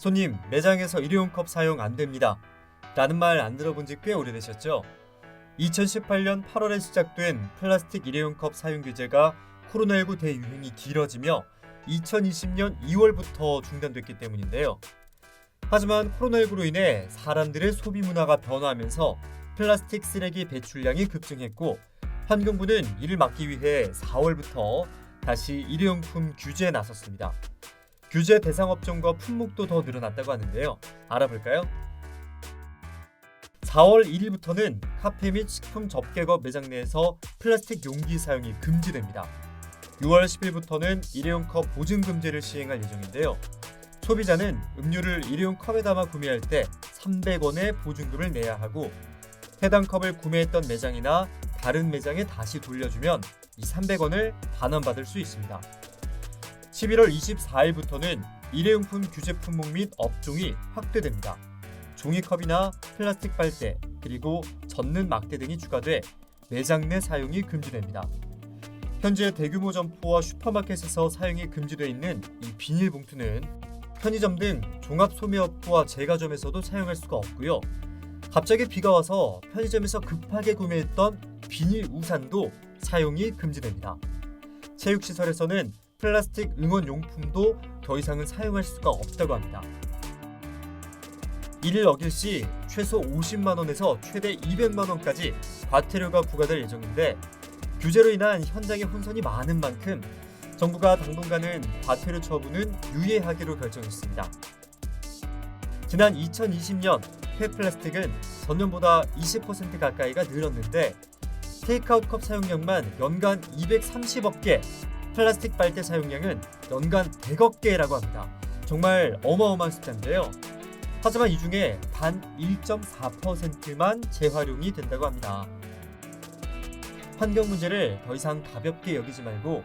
손님, 매장에서 일회용 컵 사용 안 됩니다. 라는 말 안 들어본 지 꽤 오래되셨죠? 2018년 8월에 시작된 플라스틱 일회용 컵 사용 규제가 코로나19 대유행이 길어지며 2020년 2월부터 중단됐기 때문인데요. 하지만 코로나19로 인해 사람들의 소비 문화가 변화하면서 플라스틱 쓰레기 배출량이 급증했고 환경부는 이를 막기 위해 4월부터 다시 일회용품 규제에 나섰습니다. 규제 대상 업종과 품목도 더 늘어났다고 하는데요. 알아볼까요? 4월 1일부터는 카페 및 식품 접객업 매장 내에서 플라스틱 용기 사용이 금지됩니다. 6월 10일부터는 일회용 컵 보증 금지를 시행할 예정인데요. 소비자는 음료를 일회용 컵에 담아 구매할 때 300원의 보증금을 내야 하고 해당 컵을 구매했던 매장이나 다른 매장에 다시 돌려주면 이 300원을 반환받을 수 있습니다. 11월 24일부터는 일회용품 규제 품목 및 업종이 확대됩니다. 종이컵이나 플라스틱 빨대 그리고 젓는 막대 등이 추가돼 매장 내 사용이 금지됩니다. 현재 대규모 점포와 슈퍼마켓에서 사용이 금지되어 있는 이 비닐봉투는 편의점 등 종합 소매업부와 제과점에서도 사용할 수가 없고요. 갑자기 비가 와서 편의점에서 급하게 구매했던 비닐 우산도 사용이 금지됩니다. 체육시설에서는 플라스틱 응원 용품도 더 이상은 사용할 수가 없다고 합니다. 이를 어길 시 최소 50만 원에서 최대 200만 원까지 과태료가 부과될 예정인데 규제로 인한 현장의 혼선이 많은 만큼 정부가 당분간은 과태료 처분은 유예하기로 결정했습니다. 지난 2020년 폐플라스틱은 전년보다 20% 가까이가 늘었는데 테이크아웃 컵 사용량만 연간 230억 개, 플라스틱 빨대 사용량은 연간 100억 개라고 합니다. 정말 어마어마한 숫자인데요. 하지만 이 중에 단 1.4%만 재활용이 된다고 합니다. 환경 문제를 더 이상 가볍게 여기지 말고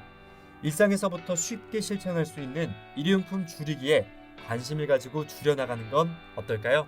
일상에서부터 쉽게 실천할 수 있는 일회용품 줄이기에 관심을 가지고 줄여나가는 건 어떨까요?